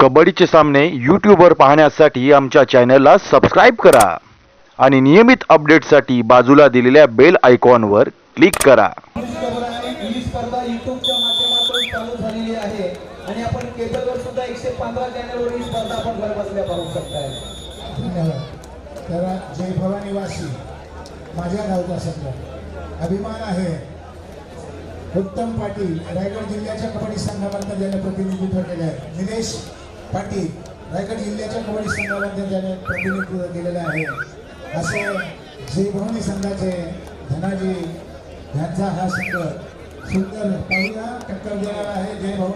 कबड्डीचे सामने यूट्यूबवर पाहण्यासाठी आमच्या चॅनलला सबस्क्राईब करा. आणि नियमित अपडेटसाठी बाजूला दिलेल्या बेल आयकॉनवर क्लिक करा. आणि ही स्पर्धा युट्यूबच्या माध्यमातून चालू झालेली आहे. आणि आपण केबलवर सुद्धा एकशे पंधरा चॅनलवर ही स्पर्धा आपण घर बसल्या पाहू शकताय. धन्यवाद. तर जय भवानीवासी. माझ्या गावचा संघ अभिमान आहे. उत्तम पाटील रायगड जिल्ह्याच्या कबड्डी संघामध्ये ज्याने प्रतिनिधित्व केले आहे निलेश पाटील रायगड जिल्ह्याच्या कबड्डी संघामध्ये त्याने प्रतिनिधित्व केलेलं आहे. असे जय भवानी संघाचे धनाजी यांचा हा संघ सुंदर पाहूया टक्कर देणारा आहे. जय भाऊ.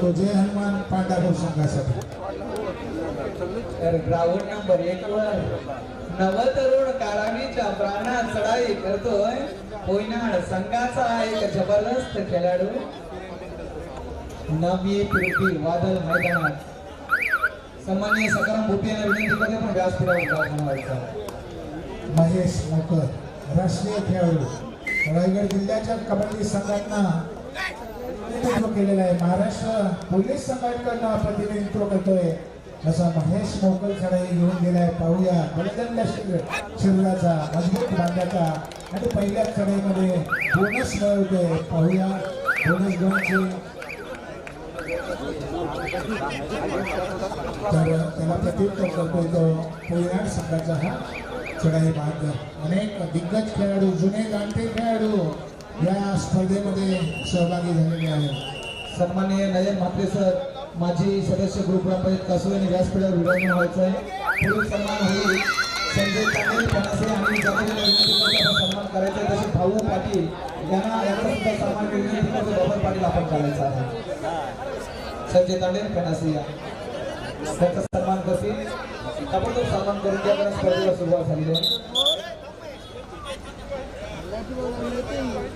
तो जय हनुमान पांडाभाऊ संघासाठी. तर ग्राउंड नंबर एक वर नव तरुण काळामीच्या प्राणात चढाई करतोय. कोयनाड संघाचा एक जबरदस्त खेळाडू नवी पृथ्वी वादळ मैदानात. सन्माननीय सकाराम भोपे यांना विनंती करते पण व्यासपीठावर बनवायचा महेश मोकर राष्ट्रीय खेळाडू. रायगड जिल्ह्याच्या कबड्डी संघांना नेतृत्व केलेलं आहे. महाराष्ट्र पोलीस संघांकडनं प्रतिनिधित्व करतोय. असा महेश मोकल चढाई घेऊन गेलाय. पाहूया. बलदंड शरीराचा मजबूत बांध्याचा आणि पहिल्या चढाईमध्ये बोनस मिळवतोय. पाहूया. बोनस घेऊनची तर त्याला प्रत्युत्तर करतोय तो कोयनाड संघाचा हा चढाई मार्ग अनेक दिग्गज खेळाडू जुने जाणते खेळाडू या स्पर्धेमध्ये सहभागी झालेले आहेत. सन्माननीय नयन म्हात्रे सर माझी सदस्य ग्रुप ग्रामपंचायत कासू आणि व्यासपीठावर विराजमान व्हायचं आहे पुढील सन्मान होईल. संजय तांडेल फणसे आणि सन्मान करायचा आहे. तसे भाऊ पाटील यांना यांचा सुद्धा सन्मान विनंती करतो पाटील आपण करायचा आहे. संजय तांडे कनासिया त्यांचा सन्मान करतील. ताबडतोब सन्मान करून त्या कारण स्पर्धेला सुरुवात झाली आहे.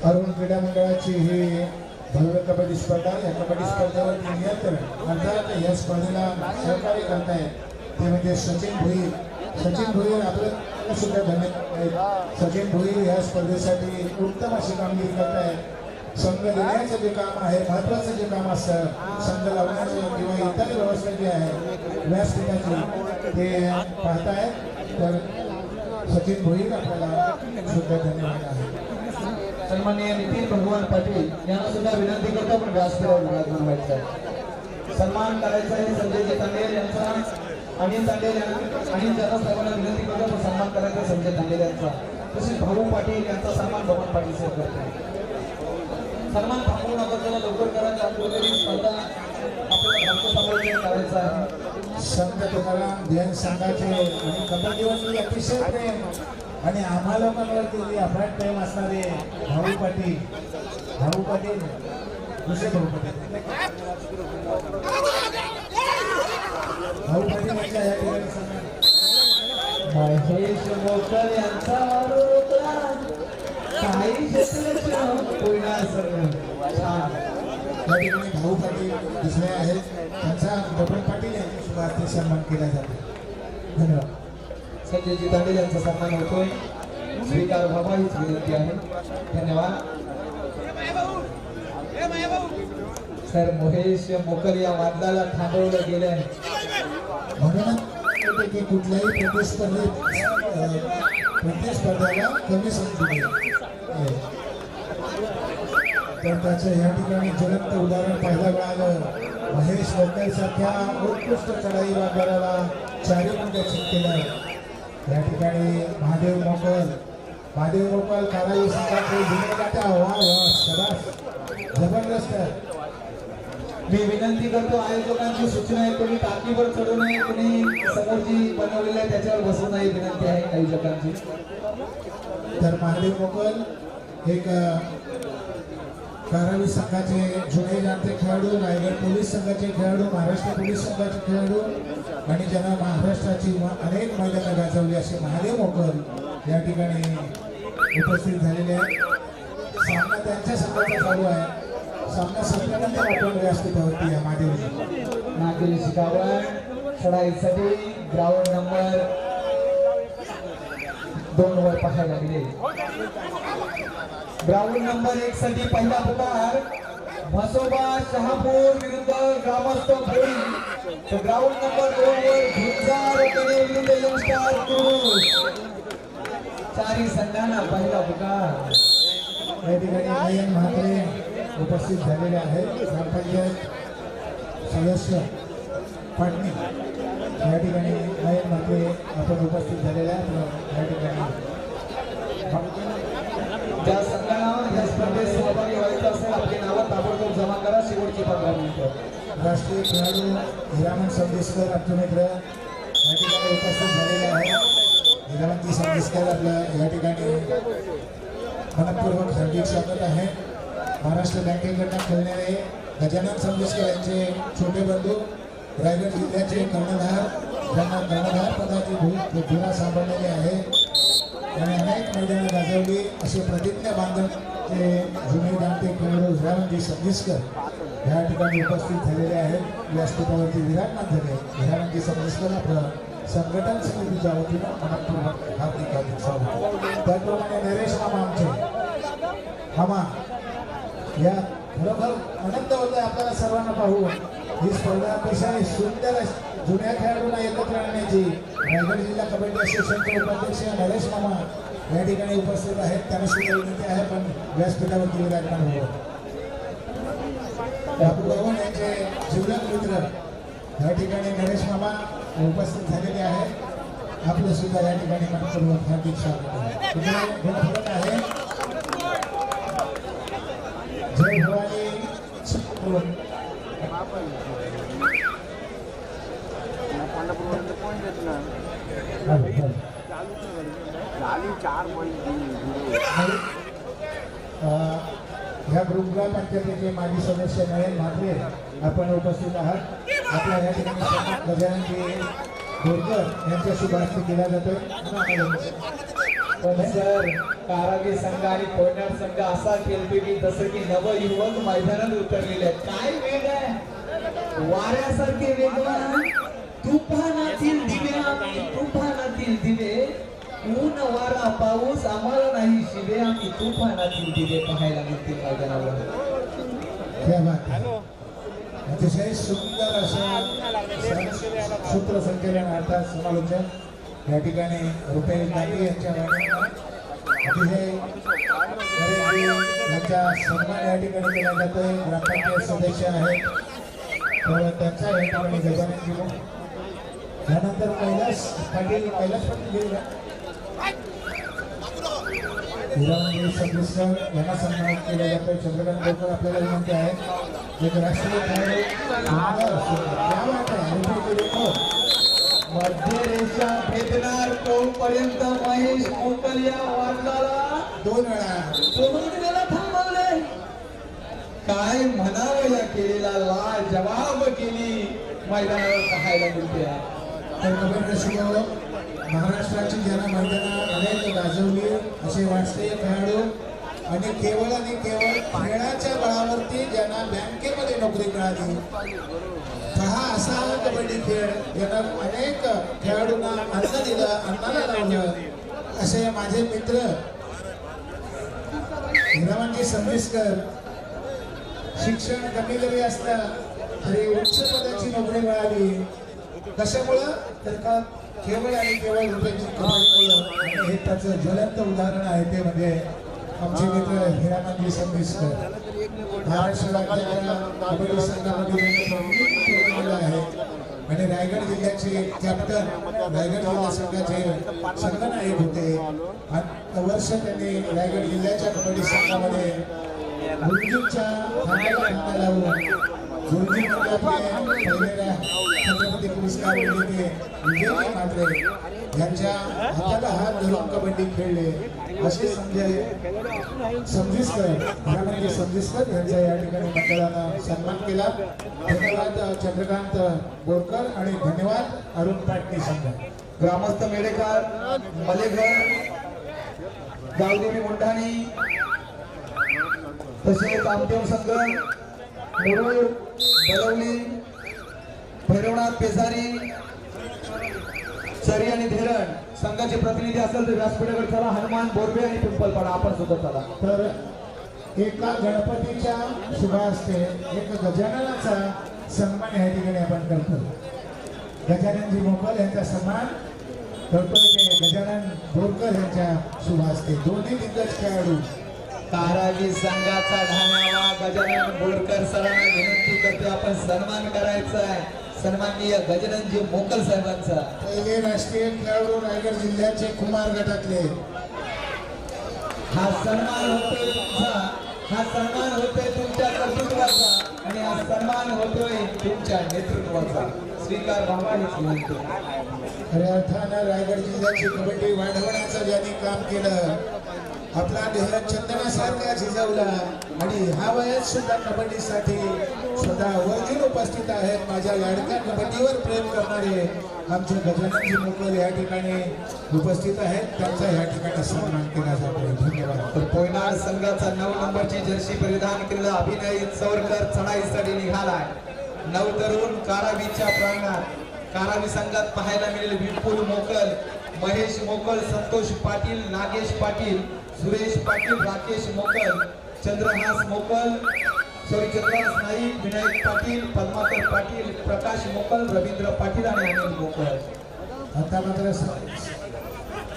अरुण क्रीडा मंडळाची ही भव्य कबड्डी स्पर्धा या कबड्डी स्पर्धेवर नियंत्रण अर्थात या स्पर्धेला सहकार्य करत करतायत ते म्हणजे सचिन भोईर. सचिन भोईर आपलं सुद्धा धन्यवाद सचिन भोईर या स्पर्धेसाठी उत्तम अशी कामगिरी करत करतायत संघ देण्याचं जे काम आहे महत्वाचं जे काम असतं संघ लावण्याचं किंवा इतर व्यवस्था जी आहे व्यासपीठाची ते पाहतायत तर सचिन भोईर आपल्याला सुद्धा धन्यवाद आहे. सन्माननीय नितीन भगवान पाटील यांना सुद्धा विनंती करतो पण व्यासपीठावर विराजमान व्हायचं आहे सन्मान करायचा आहे संजय तांडेल यांचा. अनिल तांडेल अनिल जाधव साहेबांना विनंती करतो पण सन्मान करायचा संजय तांडेल यांचा. तसेच भाऊ पाटील यांचा सन्मान भगवान पाटील साहेब करतो सन्मान थांबवू नका त्याला लवकर करा त्यापूर्वी स्पर्धा आपल्याला भक्त समालोचन करायचं आहे. संत तुकाराम ध्यान संघाचे आणि कबड्डीवरती अतिशय प्रेम. आणि आम्हा लोकांवरती जे अफाट प्रेम असणारे भाऊ पाटील. भाऊ पाटील. दुसरे भाऊ पाटील. भाऊ पाटील यांच्या या ठिकाणी महेश मोकर यांचा भाऊ पाटील दुसरे आहेत त्यांचा बबन पाटील यांचा सुद्धा अति सन्मान केला जातो धन्यवाद संजयजी तांडेल यांचा सन्मान होतोय स्वीकार व्हावा हीच विनंती आहे धन्यवाद सर महेश मोकर या वादळाला थांबवलं गेलं म्हणून होते की कुठल्याही प्रतिस्पर्धेत प्रतिस्पर्धाला प्रतिस्पर्ध्याला कमी संधी नाही. आहे. तर त्याचं या ठिकाणी ज्वलंत उदाहरण पाहायला मिळालं. महेश लोकर सारख्या उत्कृष्ट चढाई वागाराला चारी मिनिटं केलं या ठिकाणी महादेव मोकल. महादेव मोकल काराई संघाचे जुने काटा वा वा सरास जबरदस्त. मी विनंती करतो आयोजकांची सूचना आहे कोणी टाकीवर चढू नये कोणी समोर जी बनवलेली आहे त्याच्यावर बसू नये विनंती आहे आयोजकांची. तर महादेव मोकल एक अ, धारावी संघाचे जुने जाणते खेळाडू रायगड पोलीस संघाचे खेळाडू महाराष्ट्र पोलीस संघाचे खेळाडू आणि ज्यांना महाराष्ट्राची अनेक मैदानं गाजवली असे महादेव मोकर या ठिकाणी उपस्थित झालेले आहेत. सामना त्यांच्या संघाचा चालू आहे. सामना संपल्यानंतर आपण व्यासपीठावरती या महादेव नागरी शिकावण चढाईसाठी ग्राउंड नंबर दोन ओव्हर पाहायला गेले ग्राउंड नंबर एक साठी पहिला पुकार म्हसोबा शहापूर विरुद्ध ग्रामस्थ भोई तर ग्राउंड नंबर दोन वर झुंजार विरुद्ध यंगस्टार कुरुस चारी संघांना पहिला पुकार या ठिकाणी नयन म्हात्रे उपस्थित झालेले आहेत. ग्रामपंचायत सदस्य पाटणी या ठिकाणी नयन म्हात्रे आपण उपस्थित झालेले आहेत. या ठिकाणी. ज्या संघाला या स्पर्धेत सहभागी व्हायचं असेल आपली नावं ताबडतोब जमा करा. शेवटची पंधरा मिनिटं. राष्ट्रीय खेळाडू हिरामन संदेशकर मित्र या ठिकाणी उपस्थित झालेले आहेत. हिरामनजी संदेशकर आपलं या ठिकाणी मनपूर्वक हार्दिक स्वागत आहे. महाराष्ट्र बँकेकडनं खेळणारे गजानन संदेशकर यांचे छोटे बंधू रायगड जिल्ह्याचे कर्णधार ज्यांना कर्णधार पदाची भू सांभाळलेली आहे. आणि अनेक मैदानं गाजवली. असे प्रतिज्ञा बांधवचे जुने जाणते खेळाडू हिरामनजी संदेशकर या ठिकाणी उपस्थित झालेले आहेत. व्यासपीठावरती विराजमान झाले. हिरामनजी संदेशकर आपलं संघटन समितीच्या वतीनं मनपूर्वक हार्दिक हार्दिक स्वागत. त्याचप्रमाणे नरेश मामा आमचे. हमा या खरोखर आनंद होतोय आपल्याला सर्वांना पाहू ही स्पर्धा अतिशय सुंदर जुन्या खेळाडूंना एकत्र आणण्याची रायगड जिल्हा कबड्डी असोसिएशनचे उपाध्यक्ष नरेश मामा या ठिकाणी उपस्थित आहेत. त्यांना सुद्धा विनंती आहे पण व्यासपीठावरती विराजमान हो बापू भवन यांचे जिल्ह्यात मित्र या ठिकाणी नरेश मामा उपस्थित झालेले आहेत. आपलं सुद्धा या ठिकाणी मनपूर्वक हार्दिक स्वागत आहे इकडे गुणफलक आहे जय भवानी चिपळूण. ह्या ग्रुपला पंचायतीचे माजी सदस्य नयन म्हात्रे आपण उपस्थित आहात. आपल्या या ठिकाणी गजाननजी बोरकर यांच्या शुभ हस्ते केला जातोय पण सर कारागीर संघ आणि कोयनाड संघ असा खेळतोय की जसं की नवयुवक मैदानात उतरलेले आहेत. काय वेग आहे? वाऱ्यासारखे वेगवान तुफानातील दिवे आम्ही तुफानातील दिवे. ऊन वारा पाऊस आम्हाला नाही शिवे आम्ही. तुफानातील दिवे पाहायला मिळतील मैदानावर क्या बात आहे. अतिशय सुंदर असं सूत्रसंचलन अर्थात समालोचन. या ठिकाणी रुपेश गांधी यांच्या अतिशय यांचा सन्मान या ठिकाणी केला जातोय. ग्रामपंचायत सदस्य आहेत. तर त्यांचा या ठिकाणी गजानन त्यानंतर कैलास पाटील कैलास पाटील गेले का? हिरामंदिर यांना सन्मानित केला जातोय चंद्रकांत बोरकर आपल्याला विनंती आहे. एक राष्ट्रीय खेळाडू मध्य रेषा भेदणार तोपर्यंत महेश मोकल या वाजला दोन वेळा. सोडून त्याला थांबवले. काय म्हणावं या केलेला ला जवाब केली. मैदानावर पाहायला मिळते. तर कबड्डी महाराष्ट्राची ज्यांना अनेक गाजवली असे वाटते खेळाडू. आणि केवळ आणि केवळ खेळाच्या बळावरती ज्यांना बँकेमध्ये नोकरी मिळाली. हा असा कबड्डी खेळ ज्यांना अनेक खेळाडूंना अन्न दिलं अन्नाला लावलं. असे माझे मित्र हिरामांजी संदेशकर शिक्षण कमी जरी असलं तरी उच्च पदाची नोकरी मिळाली. कशामुळं? तर का केवळ आणि केवळ रुपयाची कमाईमुळं आणि हे त्याचं ज्वलंत उदाहरण आहे ते म्हणजे आमचे मित्र हिरानंदी संदेशकर महाराष्ट्र राज्याच्या संघामध्ये आहे. आणि रायगड जिल्ह्याचे कॅप्टन रायगड जिल्हा संघाचे संघनायक होते. आणि वर्ष त्यांनी रायगड जिल्ह्याच्या कबड्डी संघामध्ये मुलगीच्या हाताला हात लावून छत्रपती पुरस्कार विजेते विजय यांच्या हाताला हात धरून कबड्डी खेळले असे संजय समजिस्कर घरामध्ये समजिस्कर यांचा या ठिकाणी मंडळानं सन्मान केला धन्यवाद चंद्रकांत बोरकर आणि धन्यवाद अरुण पाटणी संघ ग्रामस्थ मेडेकर मलेघर गावदेवी मुंढाणी तसेच आमदेव संघ मुरुड बलवली भैरवनाथ पेसारी सरी आणि धीरण संघाचे प्रतिनिधी असेल तर व्यासपीठावर चला. हनुमान बोरबे आणि पिंपलपाडा आपण सुद्धा चला. तर एका गणपतीच्या शुभास्ते एक गजाननाचा सन्मान या ठिकाणी आपण करतो. गजाननजी मोकल यांचा सन्मान करतो गजानन बोरकर यांच्या शुभास्ते. दोन्ही दिग्गज खेळाडू ताराजी संघाचा ढाण्यावा गजानन बोरकर सरांना विनंती करते आपण सन्मान करायचा आहे. सन्माननीय गजाननजी मोकल साहेबांचा. पहिले राष्ट्रीय खेळाडू रायगड जिल्ह्याचे कुमार गटातले. हा सन्मान होतोय तुमचा. हा सन्मान होतोय तुमच्या कर्तृत्वाचा. आणि हा सन्मान होतोय तुमच्या नेतृत्वाचा. स्वीकार हीच विनंती खऱ्या अर्थानं रायगड जिल्ह्याची कबड्डी वाढवण्याचं ज्यांनी काम केलं आपला देह चंदनासारखा झिजवला आणि ह्या वयात सुद्धा कबड्डीसाठी स्वतः वर्जिन उपस्थित आहेत. माझ्या लाडक्या कबड्डीवर प्रेम करणारे आमचे गजाननजी मोकल या ठिकाणी उपस्थित आहेत. त्यांचा या ठिकाणी सन्मान केला जातो. धन्यवाद. तर पोयनार संघाचा नऊ नंबरची जर्सी परिधान केलेला अभिनय चौरकर चढाईसाठी निघालाय. नऊ तरुण कारावीच्या प्रांगणात कारावी संघात पाहायला मिळेल विपुल मोकल महेश मोकल संतोष पाटील नागेश पाटील सुरेश पाटील राकेश मोकल चंद्रहास मोकल सॉरी चंद्रहास नाईक विनायक पाटील पद्माकर पाटील प्रकाश मोकल रवींद्र पाटील आणि अनिल मोकल. आता मात्र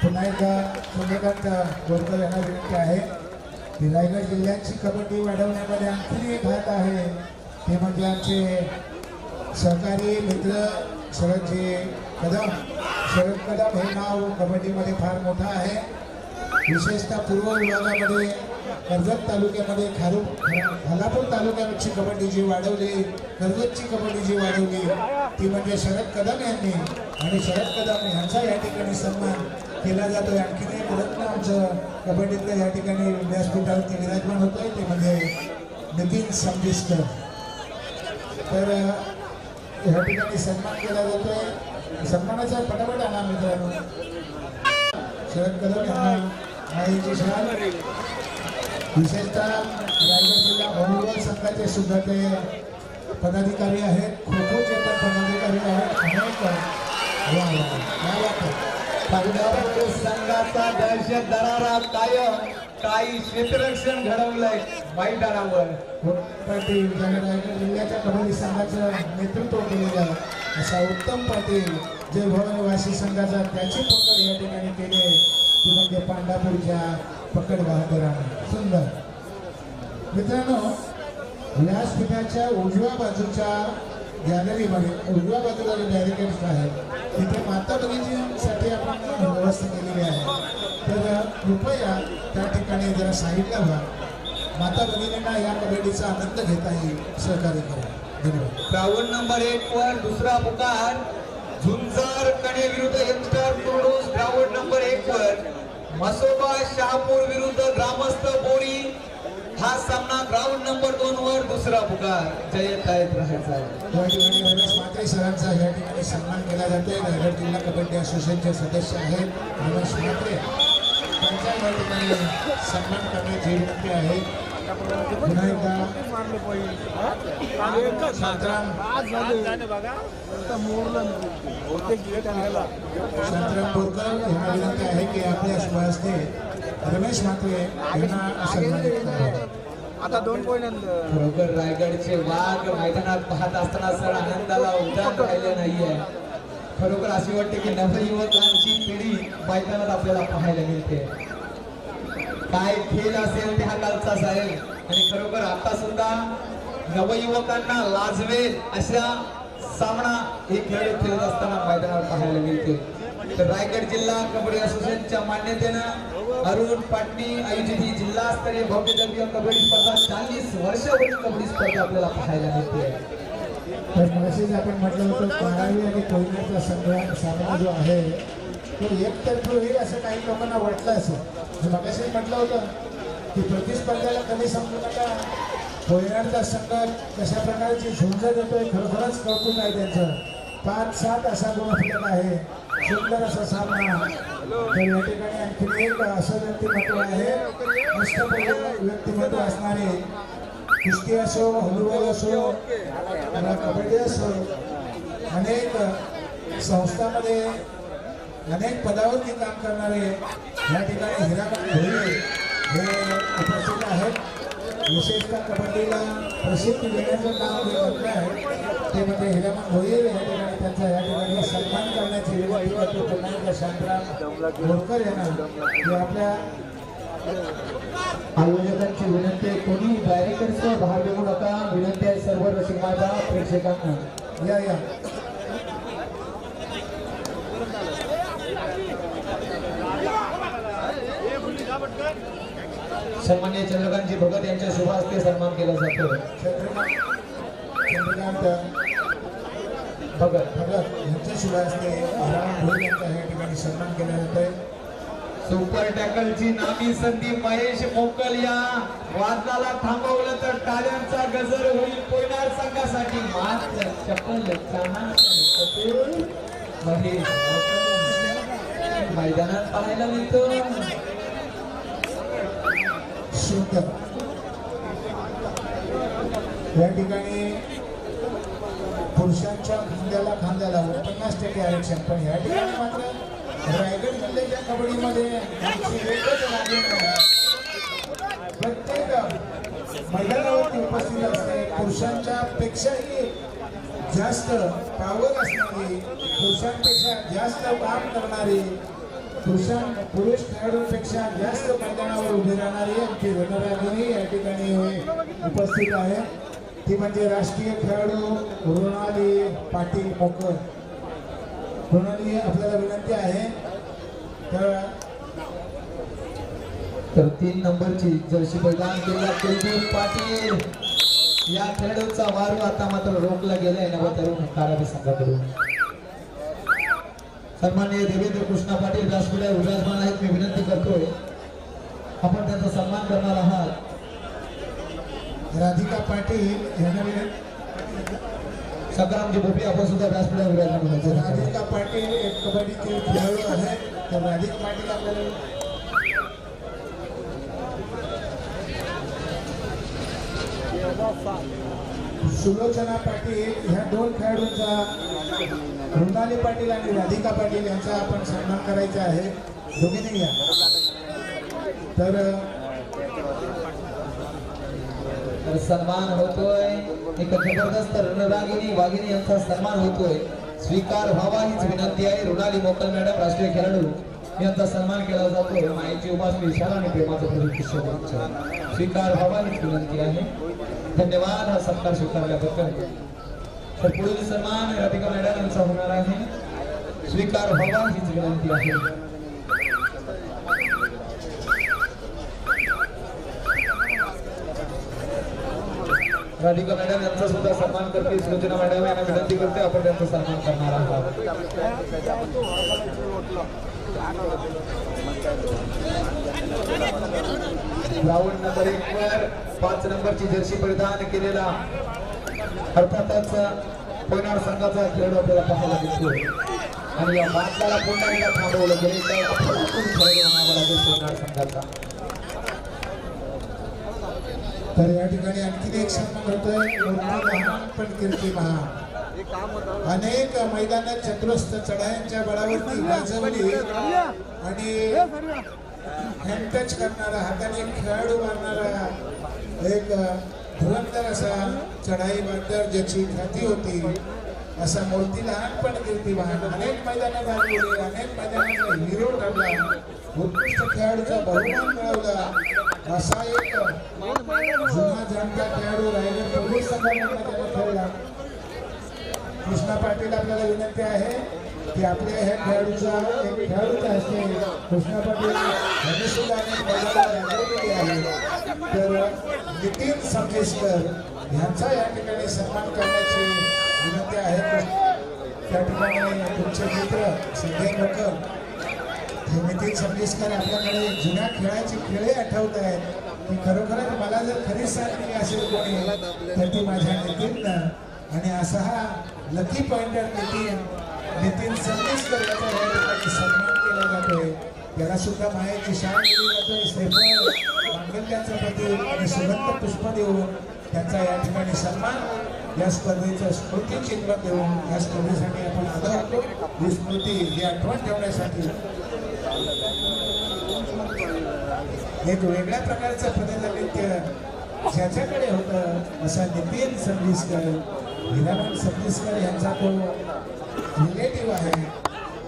पुन्हा एकदा सूर्यकांत बोरकर यांना विनंती आहे. की रायगड जिल्ह्याची कबड्डी वाढवण्यामध्ये आणखी एक हात आहे. ते म्हणजे आमचे सहकारी मित्र शरदजी कदम. शरद कदम हे नाव कबड्डीमध्ये फार मोठं आहे. विशेषतः पूर्व विभागामध्ये कर्जत तालुक्यामध्ये खारू खालापूर तालुक्याची कबड्डी जी वाढवली कर्जतची कबड्डी जी वाढवली ती म्हणजे शरद कदम यांनी. आणि शरद कदम यांचा या ठिकाणी सन्मान केला जातोय. आणखीन एक रत्न आमचं कबड्डीतलं या ठिकाणी व्यासपीठावरती विराजमान होतोय. ते म्हणजे नितीन समजिस्कर तर या ठिकाणी सन्मान केला जातोय. सन्मानाचा पटापट आणा मित्रांनो. शरद कदम यांना माहिती शाल विशेषतः रायगड जिल्हा व्हॉलीबॉल संघाचे सुद्धा ते पदाधिकारी आहेत खो खोचे पण पदाधिकारी आहेत अनेक संघाचा दहशत दरारा कायम काही क्षेत्ररक्षण घडवलंय मैदानावर पाटील ज्याने रायगड जिल्ह्याच्या कबड्डी संघाचं नेतृत्व केलेलं असा उत्तम पाटील जे भवनवासी संघाचा त्याची पकड या ठिकाणी केली आहे. ती म्हणजे पांडापूरच्या पकड बहादुराने सुंदर. मित्रांनो व्यासपीठाच्या उजव्या बाजूच्या गॅलरीमध्ये उजव्या बाजूला जे बॅरिकेड्स आहेत तिथे माता भगिनीसाठी आपण व्यवस्था केलेली आहे. तर कृपया त्या ठिकाणी जरा साईडला व्हा. माता भगिनींना या कबड्डीचा आनंद घेता येईल. सहकार्य करा. धन्यवाद. नंबर एक वर दुसरा पुकार. झुंजार कणे विरुद्ध यंगस्टार कुर्डूस ग्राउंड नंबर एक वर मसोबा शहापूर विरुद्ध ग्रामस्थ बोरी. हा सामना ग्राउंड नंबर दोन वर दुसरा पुकार. जयत आहेत राहायचा. आहे. या ठिकाणी रमेश म्हात्रे सरांचा या ठिकाणी सन्मान केला जातोय. रायगड जिल्हा कबड्डी असोसिएशनचे सदस्य आहेत रमेश म्हात्रे. त्यांचा या ठिकाणी सन्मान करण्याची विनंती आहे. पुन्हा एकदा शांतराम शांतराम बोरकर यांना विनंती आहे की आपल्या शुभास्ते रमेश म्हात्रे यांना सन्मानित आता दोन पॉईंट खरोखर रायगडचे वाघ मैदानात पाहत असताना सण आनंदाला उद्यान राहिले नाहीये खरोखर असे वाटते की नवयुवकांची पिढी मैदानात आपल्याला पाहायला मिळते. काय खेळ असेल त्या कालचा साहेब आणि खरोखर आता सुद्धा नवयुवकांना लाजवेल अशा सामना हे खेळ खेळत असताना मैदानावर पाहायला मिळते तर रायगड जिल्हा कबड्डी असोसिएशनच्या मान्यतेनं अरुण पाटणी आयोजित ही जिल्हास्तरीय भव्य कबड्डी स्पर्धा चाळीस वर्षावरील कबड्डी स्पर्धा आपल्याला पाहायला मिळते. तर मगाशीच आपण म्हटलं होतं बारावी आणि कोयनाचा संग्राम सामना जो आहे तो एकतर्फी होईल असं काही लोकांना वाटलं असेल. मी मगाशीच म्हटलं होतं की प्रतिस्पर्ध्याला कधी समजू नका. कोयनाडचा संघ कशा प्रकारची झुंज देतोय खरोखरच कौतुक आहे त्यांचं. पाच सात असा गुणफलक आहे. सुंदर असा सामना. तर या ठिकाणी आणखी एक असं व्यक्तिमत्व आहे. मस्तपैकी व्यक्तिमत्व असणारे कुस्ती असो व्हॉलीबॉल असो कबड्डी असो अनेक संस्थांमध्ये अनेक पदावरती काम करणारे या ठिकाणी हिरामण भोईर हे उपस्थित आहेत. विशेषतः कबड्डीला प्रसिद्धी देण्याचं काम जे म्हटलं आहे ते म्हणजे हिरामन भोईर या ठिकाणी त्यांचा या ठिकाणी सन्मान करण्याची विनंती करतो. पुन्हा शांतराम बोरकर यांना जे आपल्या आयोजकांची विनंती आहे. कोणी डायरेक्टर्सवर भाग घेऊ नका. विनंती आहे सर्व रसिक माझा प्रेक्षकांना. या या. सन्मान्य चंद्रकांतजी भगत यांच्या शुभ हस्ते सन्मान केला जातो. चंद्रकांत भगत भगत यांच्या शुभ हस्ते यांचा या ठिकाणी सन्मान केला जात आहे सुपर टॅकलची नामी संधी महेश मोकल या. वादाला थांबवलं तर टाळ्यांचा गजर होईल कोयनार संघासाठी. मात्र चप्पल महेश मैदानात पाहायला मिळतो. सुंदर या ठिकाणी पुरुषांच्या खांद्याला खांद्याला पन्नास टक्के आरक्षण पण या ठिकाणी मात्र रायगड जिल्ह्याच्या कबड्डीमध्ये प्रत्येक मैदानावरती उपस्थित असते. पुरुषांच्या पेक्षाही जास्त पावर असणारी पुरुषांपेक्षा जास्त काम करणारी पुरुषां पुरुष खेळाडूंपेक्षा जास्त मैदानावर उभी राहणारी आमची रणरागिणी या ठिकाणी उपस्थित आहे. ती म्हणजे राष्ट्रीय खेळाडू मृणाली पाटील मोकर. मृणाली आपल्याला विनंती आहे. तर तर तीन नंबरची जर्सी बलिदान केला कुलदीप पाटील. या खेळाडूचा वारू आता मात्र रोखला गेलाय. नव तरुण कारागी संघाकडून. सन्माननीय देवेंद्र कृष्णा पाटील व्यासपीठावर विराजमान आहेत मी विनंती करतोय. आपण त्यांचा सन्मान करणार आहात. राधिका पाटील यांना विनंती संग्रामजी भोपी आपण सुद्धा व्यासपीठावर विराजमान राधिका. पाटील एक कबड्डीचे खेळाडू आहेत. तर राधिका पाटील आपल्याला सुलोचना पाटील ह्या दोन खेळाडूंचा मृणाली पाटील आणि राधिका पाटील यांचा आपण सन्मान करायचा आहे. दोघींनी घ्या तर सन्मान होतोय. एक जबरदस्त रणरागिनी वाघिनी यांचा सन्मान होतोय. स्वीकार व्हावा हीच विनंती आहे. रुणाली मोकल मॅडम राष्ट्रीय खेळाडू. यांचा सन्मान केला जातो. मायेची उपासनी विशाल आणि प्रेमाचं स्वीकार व्हावा हीच विनंती आहे. धन्यवाद. हा सत्कार स्वीकारल्याबद्दल. तर पुढील सन्मान राधिका मॅडम यांचा होणार आहे. स्वीकार व्हावा हीच विनंती आहे. राधिका मॅडम यांचा सुद्धा सन्मान करते सुजना मॅडम यांना विनंती करते आपण त्यांचा सन्मान करणार आहोत. राऊंड नंबर एक वर पाच नंबरची जर्सी परिधान केलेला अर्थातच कोयनाड संघाचा खेळ आपल्याला पाहायला दिसतोय? आणि या मातला पुन्हा एकदा थांबवलं गेले? तर आपल्याला खूप खेळ म्हणावा लागेल कोयनाड संघाचा. तर या ठिकाणी आणखीन एक सन्मान होतोय महान पण कीर्ती महान. अनेक मैदानात चतुरस्थ चढायांच्या बळावरती गाजवली आणि हँड टच करणारा हाताने खेळाडू मारणारा एक धुरंधर असा चढाई बद्दल ज्याची ख्याती होती असा मूर्ती लहानपण कीर्ती अनेक मैदानात आलेली अनेक मैदानाचा हिरो ठरला. उत्कृष्ट खेळाडूचा बहुमान मिळवला. असा एक जुना जाणता खेळाडू रायगड पोलीस संघामध्ये खेळला कृष्णा पाटील आपल्याला विनंती आहे की आपल्या ह्या खेळाडूचा एक खेळाडूचा हस्ते कृष्णा पाटील यांनी सुद्धा अनेक मैदानात आहे तर नितीन संकेशकर यांचा या ठिकाणी सन्मान करण्याची विनंती आहे. त्या ठिकाणी तुमचे मित्र संजय लोकर हे नितीन संकेशकर आपल्याकडे जुन्या खेळाची खेळे आठवत आहेत. की खरोखरच मला जर खरी साथ दिली असेल कोणी तर ती माझ्या नितीननं आणि असा हा लकी पॉइंटर नितीन नितीन संकेशकर याचा या ठिकाणी सन्मान केला जातोय. त्याला सुद्धा माहिती शाळा दिली जातोय. श्रीफळ. मांगल्याचं प्रति सुगंध पुष्प देऊन त्यांचा या ठिकाणी सन्मान या स्पर्धेचं स्मृती चिन्ह देऊन या स्पर्धेसाठी आपण आदरतो ही स्मृती ही आठवण ठेवण्यासाठी. एक वेगळ्या प्रकारचं प्रतिनिधित्व ज्याच्याकडे होतं असा नितीन संगीसकर हिरामण संगीसकर यांचा तो रिलेटिव्ह आहे.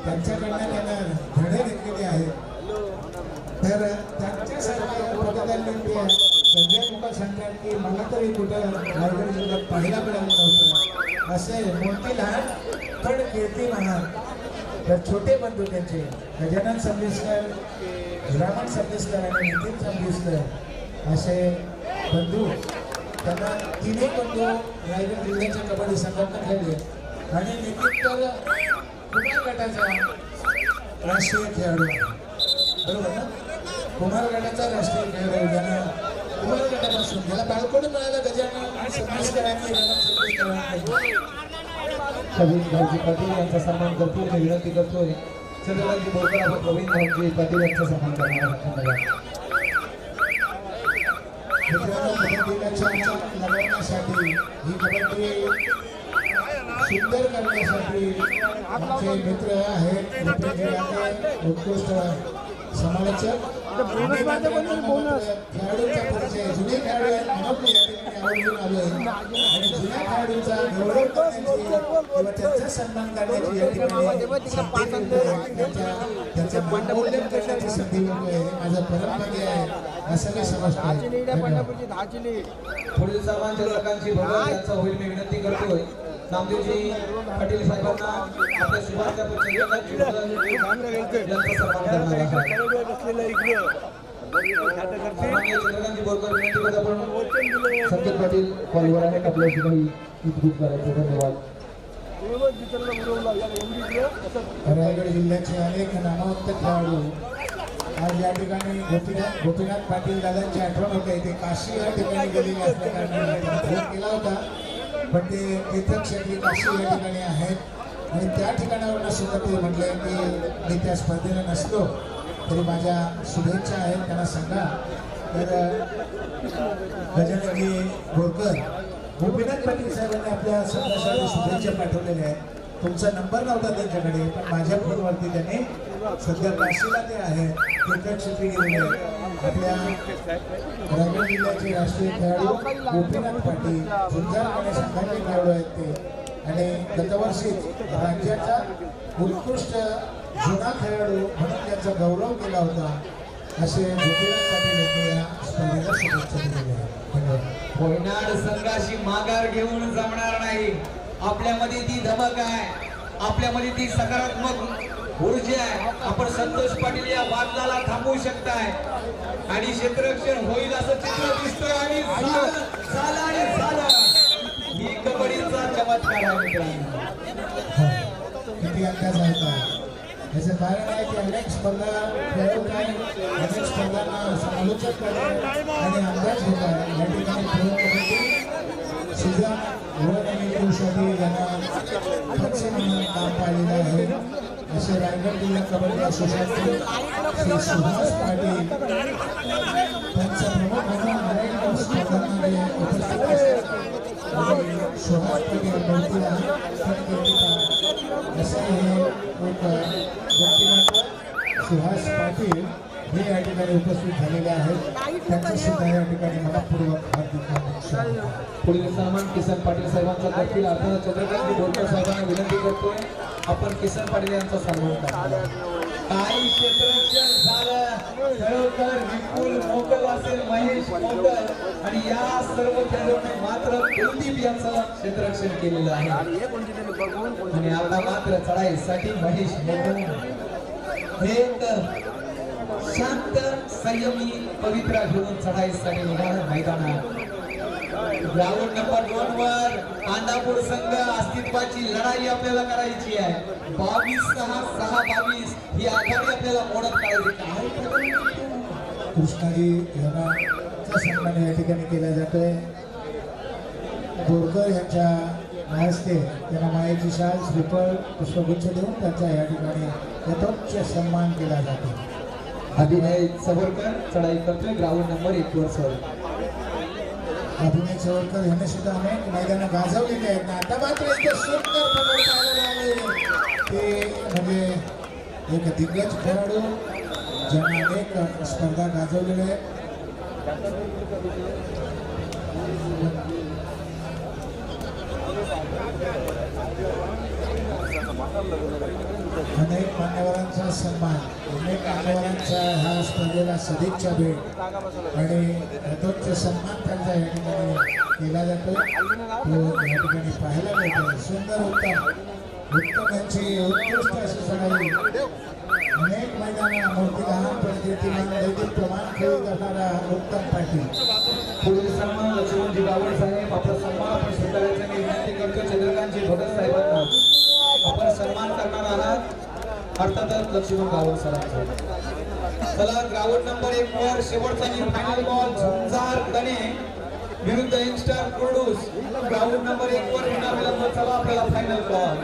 त्यांच्याकडनं त्यांना धडे घेतलेले आहेत. तर त्यांच्यासारख्या सगळ्या संजय मुका सांगतात की मला तरी कुठं रायगड जिल्ह्यात पाहायला मिळालं नव्हतं. असे मोठी लहान पण कीर्ती महान तर छोटे बंधू त्यांचे गजानन संदेशकर हिरामण संदेशकर आणि नितीन संदेशकर असे बंधू त्यांना तिन्ही बंधू रायगड जिल्ह्याच्या कबड्डी संघात खेळले. आणि नितीन तर कुमार गटाचा राष्ट्रीय खेळाडू आहे. बरोबर ना? कुमार गटाचा राष्ट्रीय खेळाडू आहे ज्यानं कुमार गटापासून ज्याला बाळकोड मिळालं गजानन संदेशकरांनी प्रवीण भाऊजी पाटील यांचा सन्मान करतील मी विनंती करतोय चंद्रकांतजी बोरकर आपण प्रवीण भाऊजी पाटील यांचा सन्मान करणार आहोत ही कबड्डी सुंदर करण्यासाठी आमचे मित्र आहेत उत्कृष्ट समालोचक किंवा त्यांचा सन्मान करण्याची या ठिकाणी संधी मिळते. त्यांच्या त्यांचं मानमूल्यन करण्याची संधी मिळते हे माझं परमभाग्य आहे असं मी समजतो. पुढील चंद्रकांतजी भगत यांचा होईल मी विनंती करतोय नामदेवजी पाटील साहेबांना आपल्या शुभार्थ्या संकेत पाटील कॉलवर आहेत आपल्या काही खूप करायचे धन्यवाद रायगड जिल्ह्याचे अनेक नामवंत खेळाडू आज या ठिकाणी गोपीनाथ गोपीनाथ पाटील दादांची आठवण होते. ते काशी या ठिकाणी गेलेली असल्या कारणाने केला होता. पण ते तीर्थक्षेत्री काशी या ठिकाणी आहेत. आणि त्या ठिकाणावरून सुद्धा ते म्हटले की मी त्या स्पर्धेला नसलो तरी माझ्या शुभेच्छा आहेत. त्यांना सांगा. तर गजाननजी बोरकर गोपीनाथ पाटील साहेबांनी आपल्या संघासाठी शुभेच्छा पाठवलेल्या आहेत. तुमचा नंबर नव्हता त्यांच्याकडे पण माझ्या फोनवरती त्यांनी सध्या काशीला ते आहेत तीर्थक्षेत्री गेलेले आहेत. आपल्या रायगड जिल्ह्याचे राष्ट्रीय खेळाडू गोपीनाथ पाटील झुंजारपणे संघाचे खेळाडू आहेत ते. आणि गतवर्षीच राज्याचा उत्कृष्ट जुना खेळाडू म्हणून त्यांचा गौरव केला होता. असे गोपीनाथ पाटील यांनी या स्पर्धेला शुभेच्छा दिलेल्या आहेत. धन्यवाद. भोयनाड संघाशी माघार घेऊन जमणार नाही. आपल्यामध्ये ती धमक आहे. आपल्यामध्ये ती सकारात्मक ऊर्जा आहे. आपण संतोष पाटील या वादळाला थांबवू शकताय. आणि क्षेत्ररक्षण होईल असं चित्र दिसतोय आणि झालं आणि झालं. ही कबड्डीचा चमत्कार आहे मित्रांनो. किती अंदाज आहे का याचं कारण आहे की अनेक स्पर्धा खेळत नाही अनेक स्पर्धांना समालोचक करतात आणि अंदाज घेत आहे. या ठिकाणी खेळ सीझन वन आणि दिवसाची ज्यांना पक्ष काम पाहिलेलं आहे. असे रायगड जिल्हा कबड्डी असोसिएशन श्री सुहास पाटील त्यांचा प्रमुख म्हणून अनेक स्पर्धांमध्ये उपस्थित असतात आणि सुहास पाटील मूर्तीला पण कीर्तिमान असं हे एक व्यक्तिमत्व सुहास पाटील हे या ठिकाणी उपस्थित झालेले आहेत. त्यांचा सुद्धा या ठिकाणी मनपूर्वक हार्दिक पुढील सन्मान किसन पाटील साहेबांचा देखील आपण चंद्रकांत बोरकर साहेबांना विनंती करतोय आपण किसन पाटील यांचा सन्मान करतो काही क्षेत्ररक्षण झालं. खरोखर विपुल मोकल असेल महेश मोकल आणि या सर्व खेळाडूंनी मात्र कुलदीप यांचं क्षेत्ररक्षण केलेलं आहे. आणि आता मात्र चढाईसाठी महेश मोकल हे एक शांत संयमी पवित्रा घेऊन चढाईसाठी निघाला मैदानात. ग्राउंड नंबर दोन वर आंदापूर संघ अस्तित्वाची लढाई आपल्याला करायची आहे. बावीस सहा सहा बावीस ही आघाडी आपल्याला मोडत काढायची काय कृष्णाजी यांचा सन्मान या ठिकाणी केला जातोय. बोरकर यांच्या हस्ते त्यांना मायेची शाल श्रीफळ पुष्पगुच्छ देऊन त्यांचा या ठिकाणी यथोच्च सन्मान केला जातो. अभिनय सवरकर चढाई करतोय ग्राउंड नंबर एक वर सर. अभिनय सवरकर यांनी सुद्धा अनेक मैदानं गाजवलेली आहेत. ना आता मात्र इथे सुंदर प्रकार पाहायला ते म्हणजे एक दिग्गज खेळाडू ज्यांना अनेक स्पर्धा गाजवलेल्या आहेत. अनेक मान्यवरांचा सन्मान अनेक मान्यवरांचा ह्या स्पर्धेला सदिच्छा भेट. आणि यथोच्च सन्मान त्यांचा या ठिकाणी केला जातो. तो या ठिकाणी पाहायला मिळतो. सुंदर उत्तम. उत्तम यांची उत्कृष्ट अशी सगळी. अनेक महिन्यांना मोठी लहान प्रतिमान प्रमाण खेळ करणारा उत्तम पाटील. पुढील सन्मान लक्ष्मणजी गावड साहेब. आपला सन्मान आपण स्वीकारायचा मी विनंती करतो चंद्रकांतजी भगत साहेबांना. आपण सन्मान करणार आहात. अर्थातच लक्ष्मण गावड सरांचा चला ग्राउंड नंबर एक वर शेवटचा फायनल बॉल झुंजार गणे विरुद्ध यंगस्टर कुर्डूस. ग्राउंड नंबर एक वर येणार चला आपल्याला फायनल बॉल